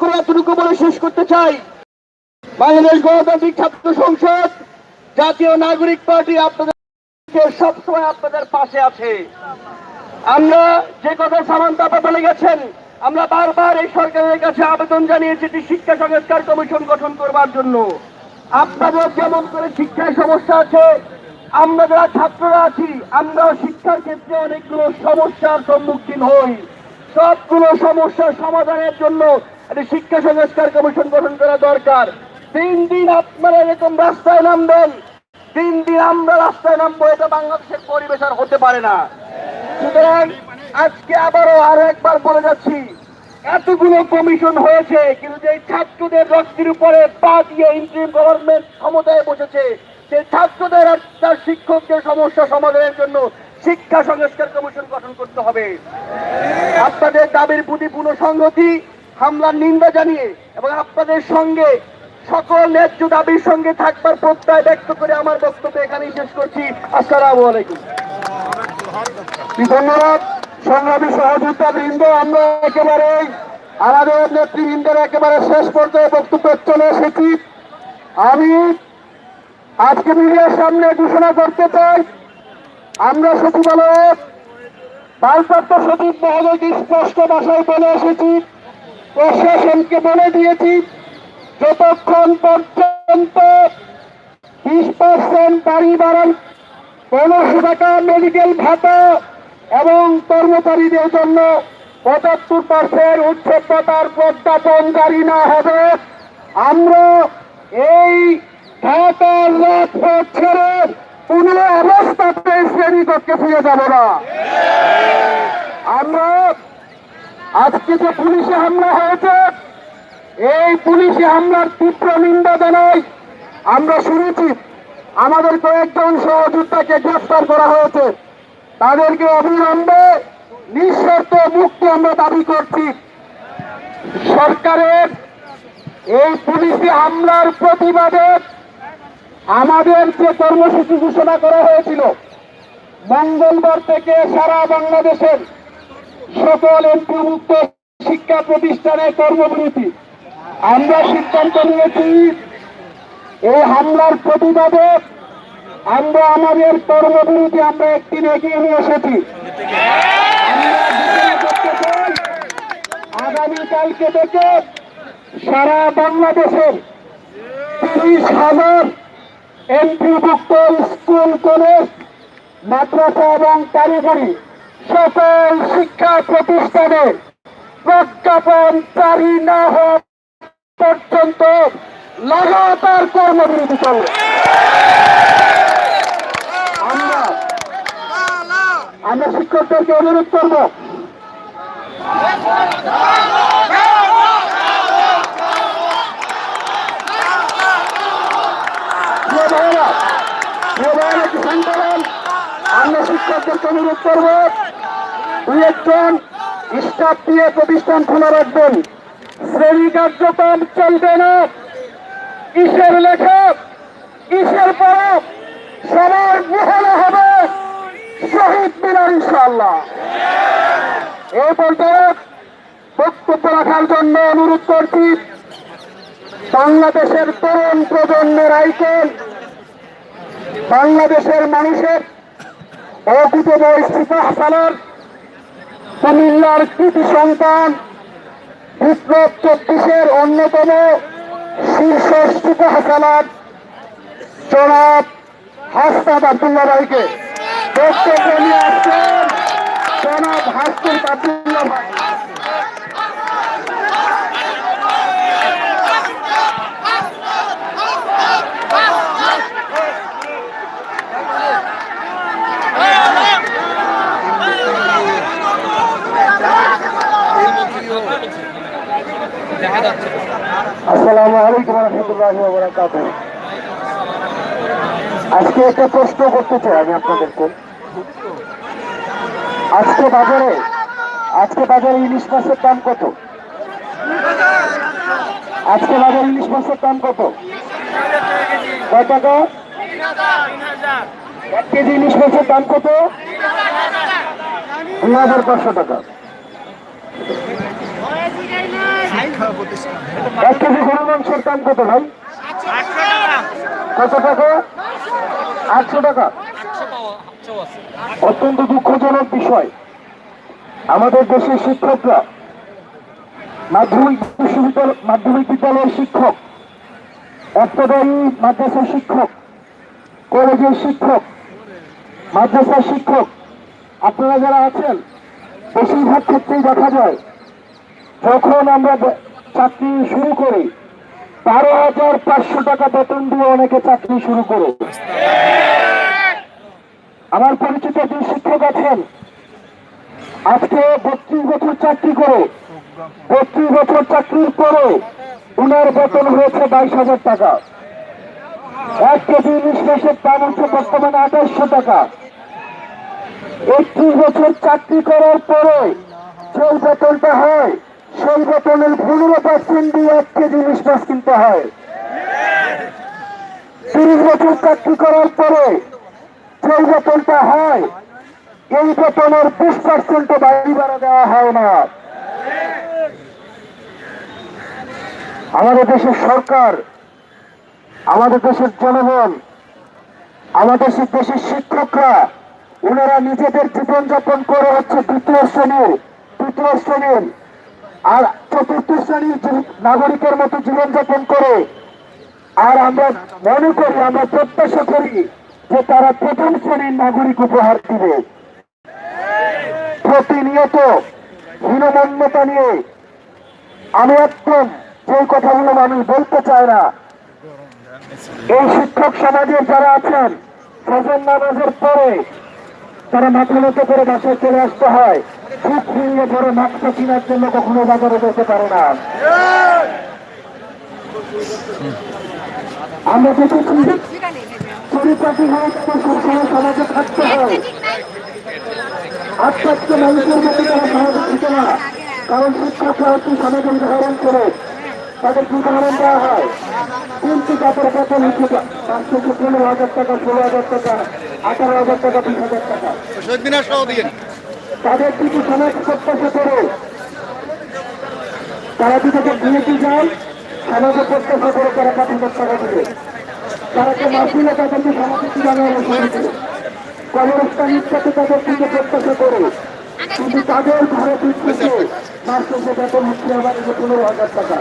করে এতটুকু বলে শেষ করতে চাই। বাংলাদেশ গণতান্ত্রিক ছাত্র সংসদ, জাতীয় নাগরিক পার্টি আপনাদের সবসময় আপনাদের পাশে আছে। আমরা যে কথা সামান্ত বলে গেছেন, আমরা বারবার এই সরকারের কাছে আবেদন জানিয়েছি যে শিক্ষা সংস্কার কমিশন গঠন করবার জন্য। আপনাদের যেমন করে শিক্ষায় সমস্যা আছে, আমরা যারা ছাত্ররা আছি আমরা শিক্ষার ক্ষেত্রে অনেকগুলো সমস্যার সম্মুখীন হই। সবগুলো সমস্যার সমাধানের জন্য একটা শিক্ষা সংস্কার কমিশন গঠন করা দরকার। তিন দিন আপনারা এরকম রাস্তায় নামবেন। তিন দিন আমরা রাস্তায় নামবো, এটা বাংলাদেশের পরিবেশ আর হতে পারে না। সুতরাং আজকে আবারও আরও একবার বলে যাচ্ছি, এতগুলো কমিশন হয়েছে, কিন্তু যে ছাত্রদের রক্তির উপরে পা দিয়ে ইন্টারিম গভর্নমেন্ট ক্ষমতায় বসেছে, সেই ছাত্রদের আর তার শিক্ষকদের সমস্যা সমাধানের জন্য শিক্ষা সংস্কার কমিশন গঠন করতে হবে। আপনাদের দাবির প্রতি পুনঃসংগতি হামলার নিন্দা জানিয়ে এবং আপনাদের সঙ্গে সকল ন্যায্য দাবির সঙ্গে থাকবার প্রত্যয় ব্যক্ত করে আমার বক্তব্য এখানেই শেষ করছি। আসসালামু ধন্যবাদ। সংগ্রামী সহযোগিতা বৃন্দ, আমরা একেবারে আমাদের নেতৃবৃন্দের একেবারে শেষ পর্যায়ে বক্তব্য চলে এসেছি। আমি আজকে মিডিয়ার সামনে ঘোষণা করতে চাই, আমরা সচিবালয়ে ভারপ্রাপ্ত সচিব মহোদয়কে স্পষ্ট ভাষায় বলে এসেছি। প্রশাসনকে বলে দিয়েছি, যতক্ষণ পর্যন্ত বিশ পার্সেন্ট বাড়ি বাড়ান পনেরোশো টাকা মেডিকেল ভাতা এবং কর্মচারীদের জন্য পঁচাত্তর পার্সেন্ট উচ্চতার প্রজ্ঞাপন জারি না হবে, আমরা এই ঢাকার রাজপথ ছেড়ে কোনো অবস্থাতে শ্রেণীকক্ষে ফিরে যাব না। আমরা আজকে যে পুলিশে হামলা হয়েছে, এই পুলিশে হামলার তীব্র নিন্দা জানাই আমরা শুনেছি। আমাদের কয়েকজন সহযোদ্ধাকে গ্রেফতার করা হয়েছে। তাদেরকে অবিলম্বে নিঃশর্ত মুক্তি আমরা দাবি করছি। সরকারের এই পুলিশি হামলার প্রতিবাদে আমাদের যে কর্মসূচি ঘোষণা করা হয়েছিল, মঙ্গলবার থেকে সারা বাংলাদেশের সকল এমপিভুক্ত শিক্ষা প্রতিষ্ঠানের কর্মবিরতি। আমরা সিদ্ধান্ত নিয়েছি, এই হামলার প্রতিবাদে আমরা আমাদের কর্মবিরতি আমরা একদিন এগিয়ে নিয়ে এসেছি। আগামীকালকে থেকে সারা বাংলাদেশের তিরিশ হাজার এমপিভুক্ত স্কুল, কলেজ, মাদ্রাসা এবং কারিগরি সকল শিক্ষা প্রতিষ্ঠানে প্রজ্ঞাপন জারি না হওয়া পর্যন্ত লাগাতার কর্মবিরতি চলবে। আমরা আমরা শিক্ষকদেরকে অনুরোধ করব। আমরা শিক্ষকদেরকে অনুরোধ করব দুই স্টাফ দিয়ে প্রতিষ্ঠান খোলা রাখবেন। শ্রেণি কার্যক্রম চলবে না। কিসের লেখক? কিসের পরব সবার মহলে হবে শহীদ মিনার ইনশাল্লাহ এই পর্যায়ে বক্তব্য রাখার জন্য অনুরোধ করছি, বাংলাদেশের তরুণ প্রজন্মের আইকন বাংলাদেশের মানুষের অকুতব ইস্তিফা হাসানার কুমিল্লার কৃতি সন্তান বিপ্লব চব্বিশের অন্যতম শীর্ষ হাসানার জনাব হাসনাদ আবদুল্লাহ ভাইকে বক্তব্য নিয়ে আসছেন জনাব হাসনাদ আবদুল্লাহ ভাই আসসালামু আলাইকুম রহমতুল্লাহ আজকে একটা প্রশ্ন করতে চাই আমি আপনাদেরকে। আজকে বাজারে আজকে বাজারে ইলিশ মাছের দাম কত? আজকে বাজারে ইলিশ মাছের দাম কত? কয় টাকা? এক কেজি ইলিশ মাছের দাম কত? দুই হাজার পাঁচশো টাকা। এক কেজি গরুর মাংসের দাম কত ভাই কত টাকা আটশো টাকা অত্যন্ত দুঃখজনক বিষয় আমাদের দেশের শিক্ষকরা মাধ্যমিক বিশ্ববিদ্যালয় মাধ্যমিক বিদ্যালয়ের শিক্ষক অত্যাদায়ী মাদ্রাসার শিক্ষক কলেজের শিক্ষক মাদ্রাসার শিক্ষক আপনারা যারা আছেন, বেশিরভাগ ক্ষেত্রেই দেখা যায় যখন আমরা চাকরি শুরু করি। বারো হাজার পাঁচশো টাকা বেতন দিয়ে অনেকে চাকরি শুরু করে। আমার পরিচিত যে শিক্ষক আছেন। আজকে বত্রিশ বছর চাকরি করে। বত্রিশ বছর চাকরির পরে উনার বেতন হয়েছে বাইশ হাজার টাকা। এক কেজি ইলিশ মাসের দাম হচ্ছে বর্তমানে আঠাশশো টাকা। একত্রিশ বছর চাকরি করার পরে সেই বেতনটা হয় সেই পনেরো পার্সেন্ট দিয়ে এক কেজি ইলিশ মাছ কিনতে হয়। তিরিশ বছর চাকরি করার পরে সেই বেতনটা হয়, এই বেতনের বিশ পার্সেন্ট বাড়ি ভাড়া দেওয়া হয় না। আমাদের দেশের সরকার, আমাদের দেশের জনগণ, আমাদের দেশের দেশের শিক্ষকরা, ওনারা নিজেদের জীবনযাপন করে হচ্ছে দ্বিতীয় শ্রেণির তৃতীয় শ্রেণির আর চতুর্থ শ্রেণির নাগরিকের মতো জীবনযাপন করে। আর আমরা মনে করি, আমরা প্রত্যাশা করি যে তারা প্রথম শ্রেণির নাগরিক উপহার দিবে। প্রতিনিয়ত হীনমন্যতা নিয়ে আমি একদম যে কথাগুলো মানুষ বলতে চায় না, এই শিক্ষক সমাজের যারা আছেন ফজর নামাজের পরে তারা মাথা নত করে বাসায় চলে আসতে হয়। খুব খুঁড়িয়ে পরে মাছটা কেনার জন্য কখনো বাজারে যেতে পারে না। আমরা দেখেছি পরিপাটি হয়ে তাদের সবসময় সমাজে থাকতে হয়। আজকে মানুষের মধ্যে তারা সমাজে থাকে না। কারণ শিক্ষকরা হচ্ছে সমাজের উদাহরণ করে তাদেরকে উদাহরণ দেওয়া হয়? কিন্তু তাদের বেতন হচ্ছে পাঁচশো পনেরো হাজার টাকা, ষোলো হাজার টাকা, আঠারো হাজার টাকা, বিশ হাজার টাকা। তাদের দিকে সমাজ প্রত্যাশা করে। তারা দিকে বিয়েতে যায়? সমাজে প্রত্যাশা করে তারা হাজার টাকা দিবে তারা যে মাসিলে তাদেরকে সমাজে কীভাবে অনুসরণ করে ইচ্ছাতে তাদের দিকে প্রত্যাশা করে? কিন্তু তাদের ঘরে পিছিয়ে মাস শেষে বেতন হচ্ছে যে পনেরো হাজার টাকা।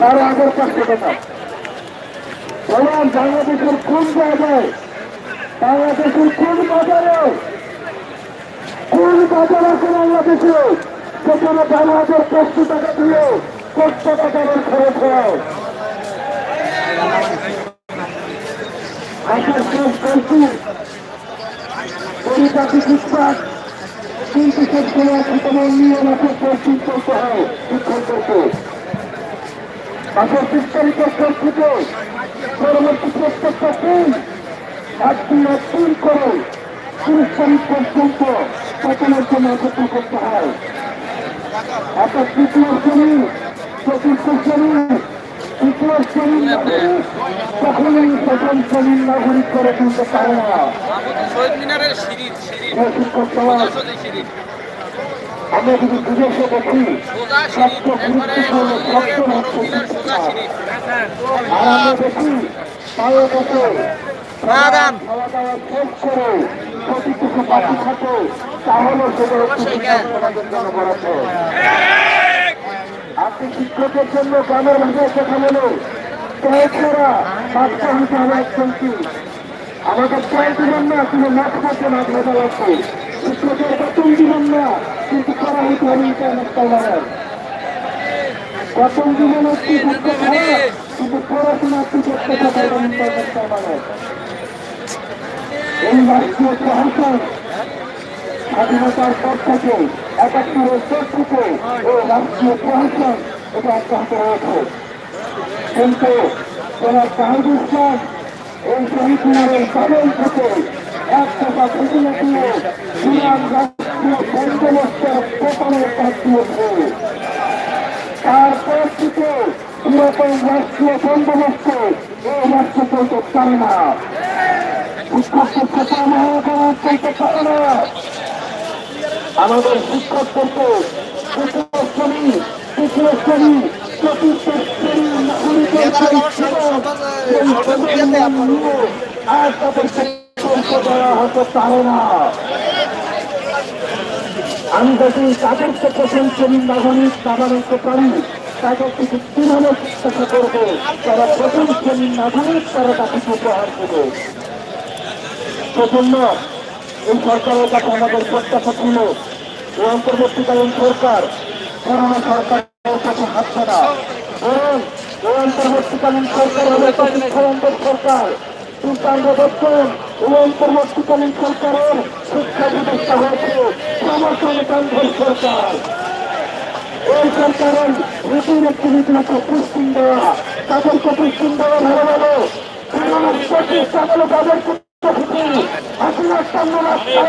তারও আগের পাঁচশো টাকা। বললাম বাংলাদেশের কোন জায়গায়? বাংলাদেশের কোন বাজারে? কোন বাজার আছে বাংলাদেশে সেখানে বারো হাজার পাঁচশো টাকা দিয়ে কত টাকার খরচ হয়। পরিপাটি বিশ্বাস কিন্তু সবসময় ঠিকানার নিয়ে মাসের পশ্চিম করতে হয় করতে। মাসের বিস্তারিত পরিস্থিতি পরবর্তী প্রত্যেকটা দিন একদিন একদিন করে তিরিশ পর্যন্ত বেতনের জন্য অপেক্ষা করতে হয়। অর্থাৎ তৃতীয় শ্রেণি, চতুর্থ শ্রেণি, তৃতীয় শ্রেণির নাগরিক কখনোই প্রথম শ্রেণির নাগরিক করে তুলতে পারে না। আমরা যদি বিদেশে দেখি গুরুত্বপূর্ণ আর আমরা দেখি, পায়ে বসে খাওয়া দাওয়া শেষ করে প্রতিটুকু বাকি থাকে তাহলে সেটা হচ্ছে শিক্ষকদের জন্য বরাদ্দ। আপনি শিক্ষকের জন্য গ্রামের ভাষায় কথা বলে কয়েকরা বাচ্চা হতে হবে একজন কি আমাদের চাই দিবেন না কিন্তু মাছ করতে না ভেজা লাগবে শিক্ষকের পড়াশোনা এই রাষ্ট্রীয় প্রশাসন স্বাধীনতার পর থেকে একাত্তরের পর থেকে এই রাষ্ট্রীয় প্রশাসন এটা অব্যাহত রয়েছে। কিন্তু তোমার তাহিদ ইসলাম এই শহীদ মিনারের বাদল থেকে এক টাকা খুঁজে দিয়ে বিরাট রাষ্ট্রীয় বন্দোবস্তের পতনের কাজ দিয়েছে তারপর থেকে পুরাতন রাষ্ট্রীয় বন্দোবস্ত এই রাষ্ট্র চলতে পারে না শিক্ষককে প্রচারণা করা চলতে পারে না আমাদের শিক্ষকদেরকে শ্রেণি তৃতীয় শ্রেণি চতুর্থ শ্রেণি আর তাদেরকে শুল্ক হতে পারে না। আমি যদি তাদেরকে প্রথম শ্রেণির নাগরিক নাগরিকতে পারি তাদেরকে কীভাবে জিজ্ঞাসা করব তারা প্রথম শ্রেণির নাগরিক তারা তাকে উপহার দেবে। সেজন্য এই সরকারের কাছে আমাদের প্রত্যাশা ছিল এই অন্তর্বর্তীকালীন সরকার করোনা সরকারের কাছে হাঁটছে না বরং এই অন্তর্বর্তীকালীন সরকার হলো শিক্ষানন্দের সরকার। অন্তর্বর্তীকালীন সরকারের শিক্ষা ব্যবস্থা হয়েছে। সমসংক্রান্তের সরকার। এই সরকারের নতুন একটি নীতি হচ্ছে পুষ্টিং দেওয়া, তাদেরকে পুষ্টিং দেওয়া ভালো ভালো। তাদেরকে হাসিনার সামনে রাস্তায়